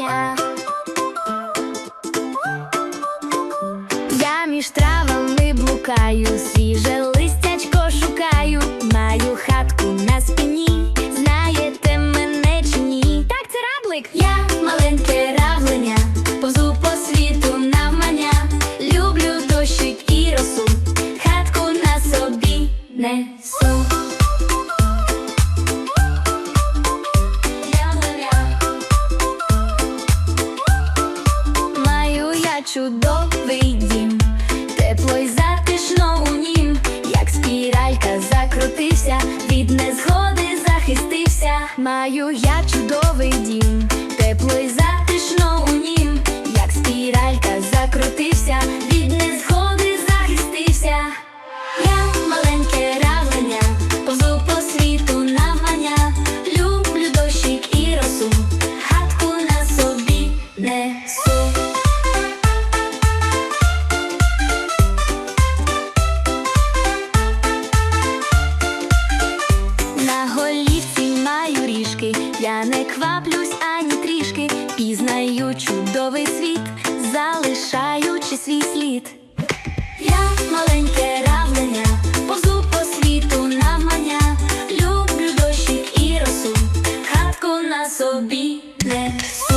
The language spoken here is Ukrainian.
коня. Я між травами блукаю, свіже листячко шукаю, маю хатку на спині, знаєте мене чи ні. Так це раблик, я маленький. Чудовий дім, тепло й затишно у нім, як спіралька закрутився, від незгоди захистився. Маю я чудовий дім, тепло й затишно голівці маю ріжки, я не кваплюсь ані трішки, пізнаю чудовий світ, залишаючи свій слід. Я маленьке равлення, повзу по світу навмання, люблю дощик і росу, хатку на собі несу.